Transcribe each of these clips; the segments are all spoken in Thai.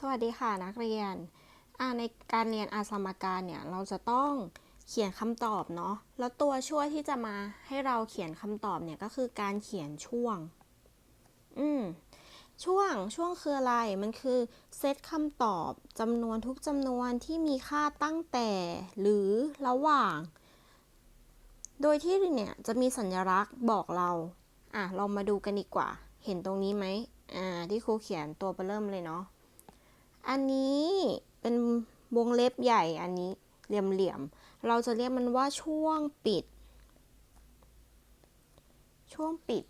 สวัสดีค่ะนักเรียน ในการเรียนอาสมการเนี่ยเราจะต้องเขียนคำตอบเนาะ แล้วตัวช่วยที่จะมาให้เราเขียนคำตอบเนี่ยก็คือการเขียนช่วง อืม ช่วง ช่วงคืออะไร มันคือเซตคำตอบจำนวนทุกจำนวนที่มีค่าตั้งแต่ หรือระหว่าง โดยที่เนี่ยจะมีสัญลักษณ์บอกเรา อะ เรามาดูกันดีกว่า เห็นตรงนี้ไหม อ่า ที่ครูเขียนตัวเบเริ่มเลยเนาะ อันนี้เป็นวงเล็บใหญ่อันนี้เหลี่ยมๆ เราจะเรียกมันว่าช่วงปิด ช่วงปิด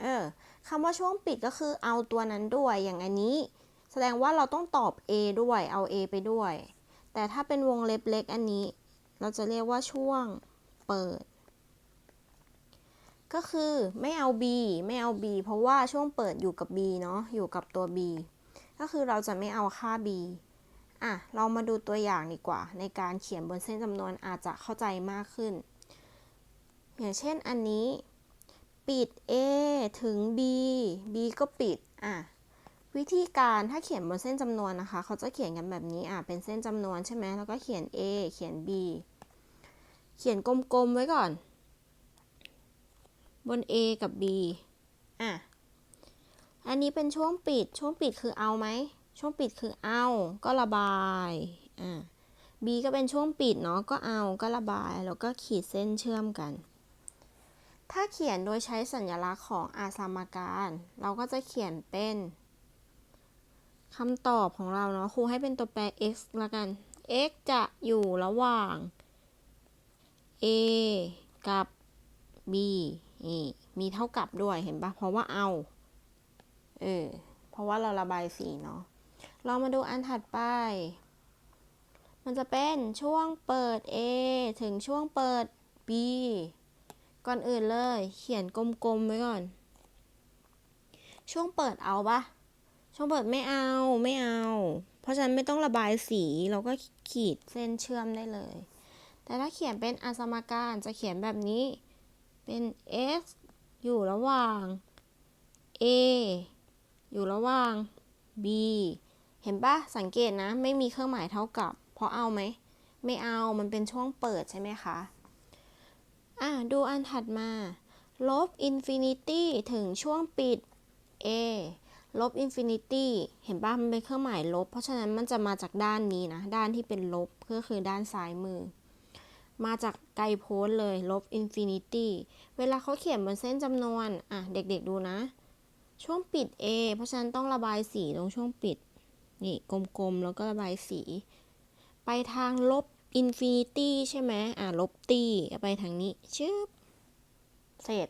เออคำว่าช่วงปิดก็คือเอาตัวนั้นด้วยอย่างอันนี้ แสดงว่าเราต้องตอบ A ด้วยเอา A ไปด้วย แต่ถ้าเป็นวงเล็บเล็กอันนี้ เราจะเรียกว่าช่วงเปิด ก็คือไม่เอา B ไม่เอา B เพราะว่าช่วงเปิดอยู่กับ B เนาะอยู่กับตัว B ก็คือเราจะไม่เอาค่า b อะ เรามาดูตัวอย่างดีกว่า ในการเขียนบนเส้นจำนวนอาจจะเข้าใจมากขึ้น อย่างเช่นอันนี้ ปิด a ถึง b b ก็ปิด อะ วิธีการถ้าเขียนบนเส้นจำนวนนะคะ เขาจะเขียนกันแบบนี้ อะ เป็นเส้นจำนวนใช่ไหมแล้วก็เขียน a เขียน b เขียนกลมๆไว้ก่อน บน a กับ b อะ อันนี้เป็นช่วงปิด ช่วงปิดคือเอาไหม ช่วงปิดคือเอา ก็ระบาย อ่า B ก็เป็นช่วงปิดเนาะ ก็เอา ก็ระบาย แล้วก็ขีดเส้นเชื่อมกัน ถ้าเขียนโดยใช้สัญลักษณ์ของอาสมการ เราก็จะเขียนเป็นคำตอบของเราเนาะ ครูให้เป็นตัวแปร x ละกัน x จะอยู่ระหว่าง a กับ b นี่ มีเท่ากับด้วย เห็นปะเพราะว่าเอา เออ เพราะว่าเราระบายสีเนาะ เรามาดูอันถัดไป มันจะเป็นช่วงเปิด A ถึงช่วงเปิด B ก่อนอื่นเลย เขียนกลมๆไว้ก่อน ช่วงเปิดเอาปะช่วงเปิดไม่เอาไม่เอา เพราะฉะนั้นไม่ต้องระบายสีเราก็ขีดเส้นเชื่อมได้เลย แต่ถ้าเขียนเป็นอสมการจะเขียนแบบนี้เป็น x อยู่ระหว่าง a อยู่ระหว่าง b เห็นปะสังเกตนะ ไม่มีเครื่องหมายเท่ากับ เพราะเอาไหม ไม่เอา มันเป็นช่วงเปิดใช่ไหมคะ อะ ดูอันถัดมา ลบอินฟินิตี้ถึงช่วงปิด a ลบอินฟินิตี้เห็นปะมันเป็นเครื่องหมายลบ เพราะฉะนั้นมันจะมาจากด้านนี้นะ ด้านที่เป็นลบก็คือด้านซ้ายมือ มาจากไกลโพ้นเลย ลบอินฟินิตี้เวลาเขาเขียนบนเส้นจำนวน อะ เด็กๆดูนะ ช่วงปิด A เพราะฉะนั้นต้องระบายสีตรงช่วงปิด นี่กลมๆ แล้วก็ระบายสี ไปทางลบอินฟินิตี้ใช่ไหมอ่าลบตีไปทางนี้ ชึบ เสร็จ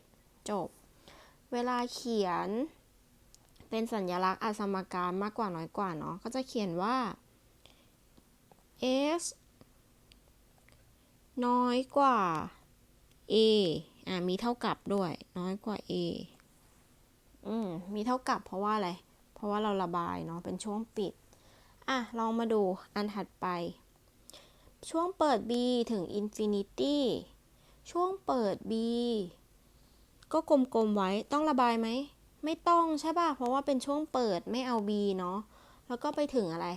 จบ เวลาเขียน เป็นสัญลักษณ์อาสมการมากกว่าน้อยกว่าเนาะ ก็จะเขียนว่า s น้อยกว่า a อ่ามีเท่ากับด้วย น้อยกว่า a อืมมีเท่ากับเพราะว่าอะไร เพราะว่าเราระบายเนาะเป็นช่วงปิด อะ ลองมาดูอันถัดไป ช่วงเปิด b ถึง infinity ช่วงเปิด b ก็กลมๆไว้ต้องระบายไหม ไม่ต้องใช่ป่ะ เพราะว่าเป็นช่วงเปิดไม่เอา b เนาะแล้วก็ไปถึงอะไร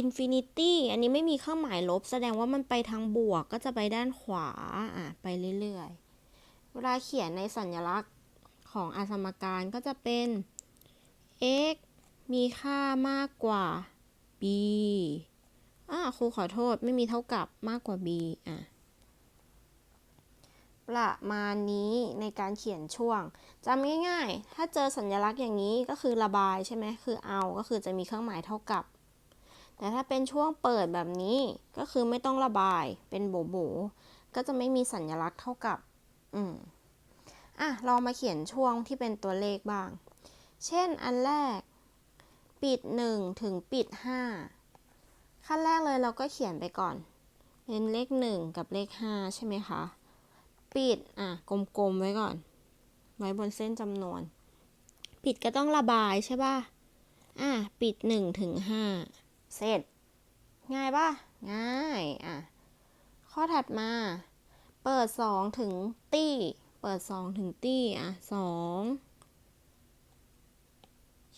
infinity อันนี้ไม่มีเครื่องหมายลบ แสดงว่ามันไปทางบวกก็จะไปด้านขวา อะ ไปเรื่อยๆ เวลาเขียนในสัญลักษณ์ ของอสมการก็จะเป็น x มีค่ามากกว่า b อ่าครูขอโทษไม่มีเท่ากับมากกว่า b อะประมาณนี้ในการเขียนช่วงจำง่ายๆ ถ้าเจอสัญลักษณ์อย่างนี้ก็คือระบายใช่ไหมคือเอาก็คือจะมีเครื่องหมายเท่ากับ แต่ถ้าเป็นช่วงเปิดแบบนี้ก็คือไม่ต้องระบายเป็นโบโบก็จะไม่มีสัญลักษณ์เท่ากับ อืม อะลองมาเขียนช่วงที่เป็นตัวเลขบ้าง เช่นอันแรก ปิด 1 ถึงปิด 5 ขั้นแรกเลยเราก็เขียนไปก่อนเป็นเลข 1 กับเลข 5 ใช่ไหมคะ ปิด อะ กลมๆ ไว้ก่อน ไว้บนเส้นจำนวน ปิดก็ต้องระบายใช่ป่ะ อะ ปิด 1 ถึง 5 เสร็จ ง่ายป่ะ ง่าย อะ ข้อถัดมา เปิด 2 ถึงตี้ เปิดสองถึงตี้อะสอง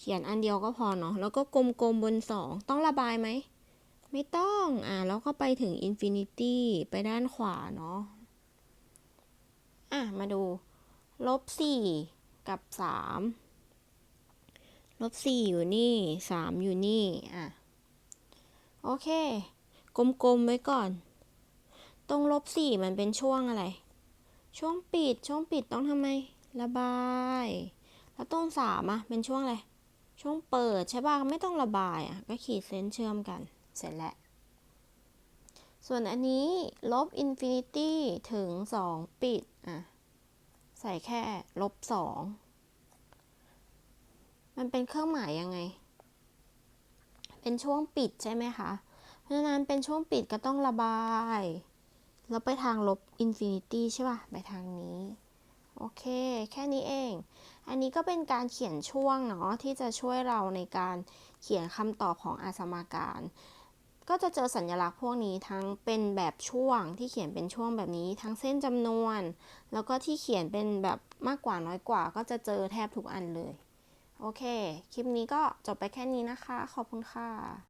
ขียนอันเดียวก็พอเนาะ แล้วก็กลมๆบนสองต้องระบายไหม ไม่ต้อง อ่าแล้วก็ไปถึงอินฟินิตี้ไปด้านขวาเนาะ อะ มาดู ลบสี่กับสามลบสี่อยู่นี่สามอยู่นี่ อะ โอเค กลมๆไว้ก่อน ตรงลบสี่มันเป็นช่วงอะไร ช่วงปิด ช่วงปิดต้องทำไม ระบาย แล้วตรงสามอะเป็นช่วงอะไร ช่วงเปิดใช่ป่ะไม่ต้องระบายอะก็ขีดเส้นเชื่อมกัน เสร็จแล้ว ส่วนอันนี้ลบอินฟินิตี้ถึงสองปิด อะ ใส่แค่ลบสองมันเป็นเครื่องหมายยังไง เป็นช่วงปิดใช่ไหมคะ เพราะฉะนั้นเป็นช่วงปิดก็ต้องระบาย แล้วไปทางลบอินฟินิตี้ใช่ป่ะ ไปทางนี้ โอเค แค่นี้เอง อันนี้ก็เป็นการเขียนช่วงเนาะที่จะช่วยเราในการเขียนคำตอบของอาสมการ ก็จะเจอสัญลักษณ์พวกนี้ทั้งเป็นแบบช่วงที่เขียนเป็นช่วงแบบนี้ ทั้งเส้นจำนวน แล้วก็ที่เขียนเป็นแบบมากกว่าน้อยกว่า ก็จะเจอแทบทุกอันเลย โอเค คลิปนี้ก็จบไปแค่นี้นะคะ ขอบคุณค่ะ